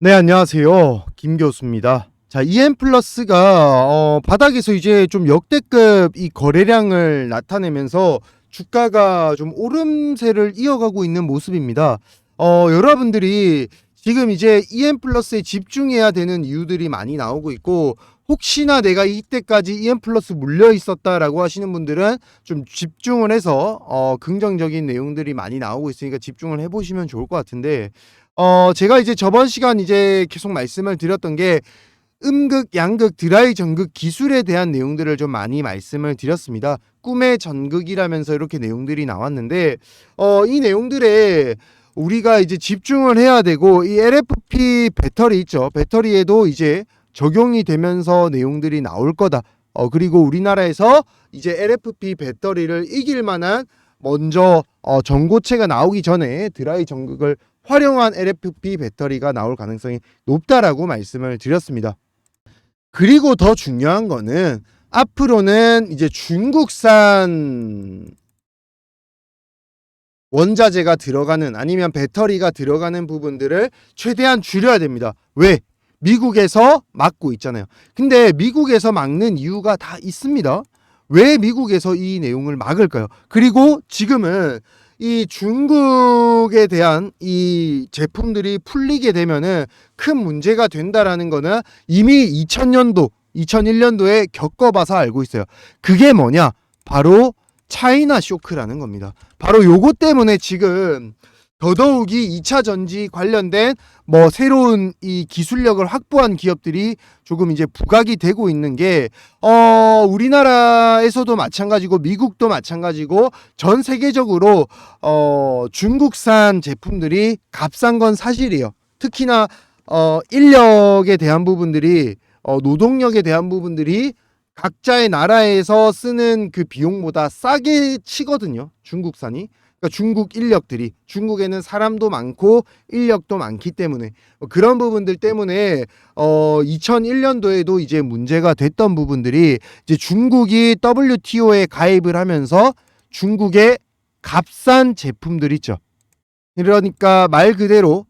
네, 안녕하세요. 김 교수입니다. 자, EM 플러스가 어, 바닥에서 이제 좀 역대급 이 거래량을 나타내면서 주가가 좀 오름세를 이어가고 있는 모습입니다. 어, 여러분들이 지금 이제 EM 플러스에 집중해야 되는 이유들이 많이 나오고 있고 혹시나 내가 이때까지 EM 플러스 물려 있었다라고 하시는 분들은 좀 집중을 해서 어, 긍정적인 내용들이 많이 나오고 있으니까 집중을 해보시면 좋을 것 같은데 어, 제가 이제 저번 시간 이제 계속 말씀을 드렸던 게 음극, 양극, 드라이 전극 기술에 대한 내용들을 좀 많이 말씀을 드렸습니다. 꿈의 전극이라면서 이렇게 내용들이 나왔는데, 어, 이 내용들에 우리가 이제 집중을 해야 되고, 이 LFP 배터리 있죠. 배터리에도 이제 적용이 되면서 내용들이 나올 거다. 어, 그리고 우리나라에서 이제 LFP 배터리를 이길 만한 먼저 어, 전고체가 나오기 전에 드라이 전극을 활용한 LFP 배터리가 나올 가능성이 높다라고 말씀을 드렸습니다. 그리고 더 중요한 거는 앞으로는 이제 중국산 원자재가 들어가는 아니면 배터리가 들어가는 부분들을 최대한 줄여야 됩니다. 왜? 미국에서 막고 있잖아요. 근데 미국에서 막는 이유가 다 있습니다. 왜 미국에서 이 내용을 막을까요? 그리고 지금은 이 중국에 대한 이 제품들이 풀리게 되면은 큰 문제가 된다라는 거는 이미 2000년도, 2001년도에 겪어봐서 알고 있어요. 그게 뭐냐? 바로 차이나 쇼크라는 겁니다. 바로 요거 때문에 지금 더더욱이 2차 전지 관련된 뭐 새로운 이 기술력을 확보한 기업들이 조금 이제 부각이 되고 있는 게 어, 우리나라에서도 마찬가지고 미국도 마찬가지고 전 세계적으로 어, 중국산 제품들이 값싼 건 사실이에요. 특히나 어, 인력에 대한 부분들이 어, 노동력에 대한 부분들이 각자의 나라에서 쓰는 그 비용보다 싸게 치거든요. 중국산이. 그러니까 중국 인력들이 중국에는 사람도 많고 인력도 많기 때문에 어, 그런 부분들 때문에 어 2001년도에도 이제 문제가 됐던 부분들이 이제 중국이 WTO에 가입을 하면서 중국의 값싼 제품들 있죠. 그러니까 말 그대로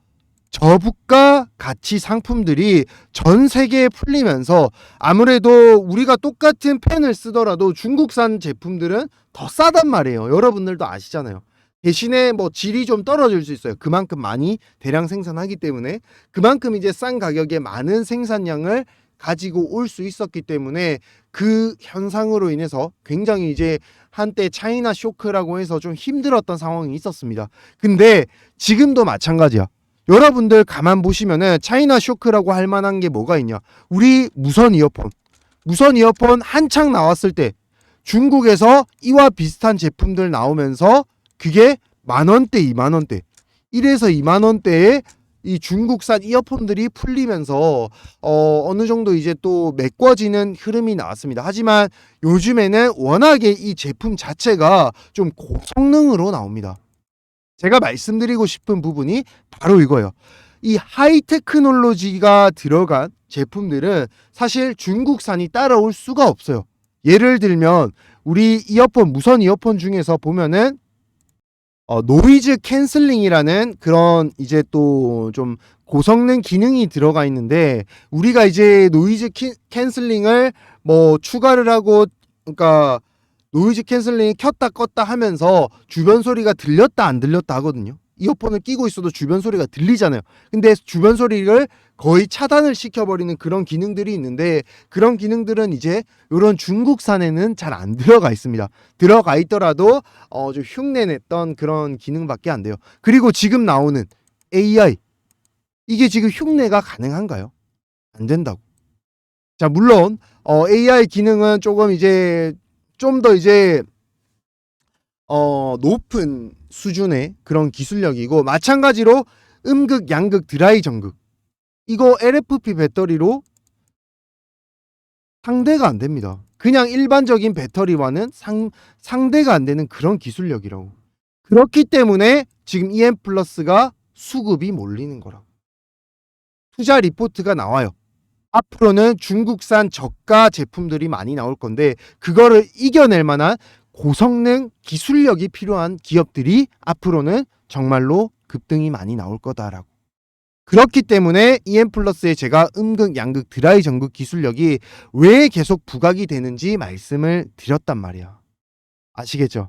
저부가 가치 상품들이 전 세계에 풀리면서 아무래도 우리가 똑같은 펜을 쓰더라도 중국산 제품들은 더 싸단 말이에요. 여러분들도 아시잖아요. 대신에 뭐 질이 좀 떨어질 수 있어요. 그만큼 많이 대량 생산하기 때문에 그만큼 이제 싼 가격에 많은 생산량을 가지고 올 수 있었기 때문에 그 현상으로 인해서 굉장히 이제 한때 차이나 쇼크라고 해서 좀 힘들었던 상황이 있었습니다. 근데 지금도 마찬가지야. 여러분들 가만 보시면은 차이나 쇼크라고 할 만한 게 뭐가 있냐? 우리 무선 이어폰. 무선 이어폰 한창 나왔을 때 중국에서 이와 비슷한 제품들 나오면서 그게 만 원대, 이만 원대. 1에서 2만 원대에 이 중국산 이어폰들이 풀리면서 어 어느 정도 이제 또 메꿔지는 흐름이 나왔습니다. 하지만 요즘에는 워낙에 이 제품 자체가 좀 고성능으로 나옵니다. 제가 말씀드리고 싶은 부분이 바로 이거예요. 이 하이테크놀로지가 들어간 제품들은 사실 중국산이 따라올 수가 없어요. 예를 들면 우리 이어폰 무선 이어폰 중에서 보면은 어, 노이즈 캔슬링이라는 그런 이제 또 좀 고성능 기능이 들어가 있는데 우리가 이제 노이즈 키, 캔슬링을 뭐 추가를 하고 그러니까 노이즈 캔슬링이 켰다 껐다 하면서 주변 소리가 들렸다 안 들렸다 하거든요. 이어폰을 끼고 있어도 주변 소리가 들리잖아요. 근데 주변 소리를 거의 차단을 시켜버리는 그런 기능들이 있는데 그런 기능들은 이제 이런 중국산에는 잘 안 들어가 있습니다. 들어가 있더라도 어, 좀 흉내냈던 그런 기능밖에 안 돼요. 그리고 지금 나오는 AI 이게 지금 흉내가 가능한가요? 안 된다고. 자 물론 어, AI 기능은 조금 이제 좀 더 이제 어, 높은 수준의 그런 기술력이고 마찬가지로 음극, 양극, 드라이 전극 이거 LFP 배터리로 상대가 안 됩니다. 그냥 일반적인 배터리와는 상, 상대가 안 되는 그런 기술력이라고. 그렇기 때문에 지금 EM 플러스가 수급이 몰리는 거라고. 투자 리포트가 나와요. 앞으로는 중국산 저가 제품들이 많이 나올 건데 그거를 이겨낼 만한 고성능 기술력이 필요한 기업들이 앞으로는 정말로 급등이 많이 나올 거다라고. 그렇기 때문에 EM 플러스에 제가 음극, 양극, 드라이 전극 기술력이 왜 계속 부각이 되는지 말씀을 드렸단 말이야. 아시겠죠?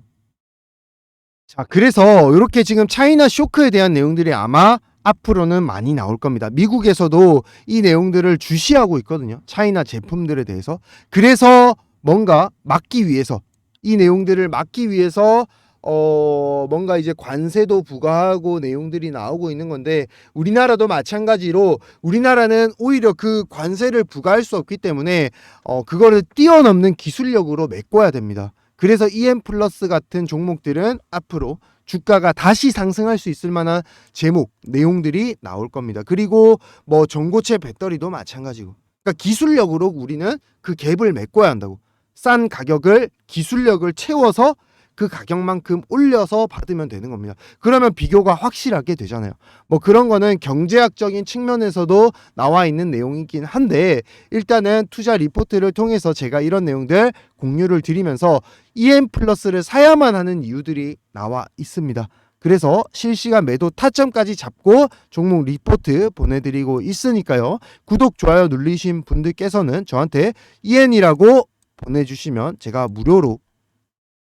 자, 그래서 이렇게 지금 차이나 쇼크에 대한 내용들이 아마 앞으로는 많이 나올 겁니다. 미국에서도 이 내용들을 주시하고 있거든요. 차이나 제품들에 대해서. 그래서 뭔가 막기 위해서 이 내용들을 막기 위해서 어 뭔가 이제 관세도 부과하고 내용들이 나오고 있는 건데 우리나라도 마찬가지로 우리나라는 오히려 그 관세를 부과할 수 없기 때문에 어 그거를 뛰어넘는 기술력으로 메꿔야 됩니다. 그래서 EM 플러스 같은 종목들은 앞으로 주가가 다시 상승할 수 있을 만한 제목 내용들이 나올 겁니다. 그리고 뭐 전고체 배터리도 마찬가지고. 그러니까 기술력으로 우리는 그 갭을 메꿔야 한다고. 싼 가격을 기술력을 채워서 그 가격만큼 올려서 받으면 되는 겁니다. 그러면 비교가 확실하게 되잖아요. 뭐 그런 거는 경제학적인 측면에서도 나와 있는 내용이긴 한데 일단은 투자 리포트를 통해서 제가 이런 내용들 공유를 드리면서 EM 플러스를 사야만 하는 이유들이 나와 있습니다. 그래서 실시간 매도 타점까지 잡고 종목 리포트 보내드리고 있으니까요. 구독, 좋아요 누르신 분들께서는 저한테 EN이라고 보내주시면 제가 무료로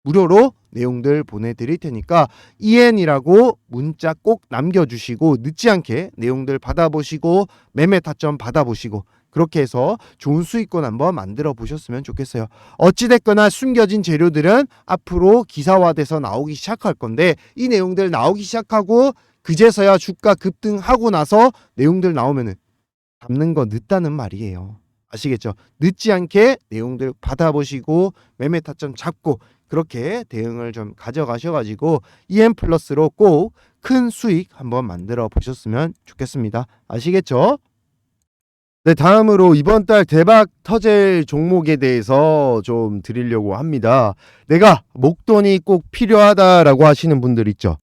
무료로 내용들 보내드릴 테니까 EN이라고 문자 꼭 남겨주시고 늦지 않게 내용들 받아보시고 매매 타점 받아보시고 그렇게 해서 좋은 수익권 한번 만들어 보셨으면 좋겠어요. 어찌됐거나 숨겨진 재료들은 앞으로 기사화돼서 나오기 시작할 건데 이 내용들 나오기 시작하고 그제서야 주가 급등하고 나서 내용들 나오면은 잡는 거 늦다는 말이에요. 아시겠죠? 늦지 않게 내용들 받아보시고 매매 타점 잡고 그렇게 대응을 좀 가져가셔가지고 EM 플러스로 꼭 큰 수익 한번 만들어 보셨으면 좋겠습니다. 아시겠죠? 네, 다음으로 이번 달 대박 터질 종목에 대해서 좀 드리려고 합니다. 내가 목돈이 꼭 필요하다라고 하시는 분들 있죠.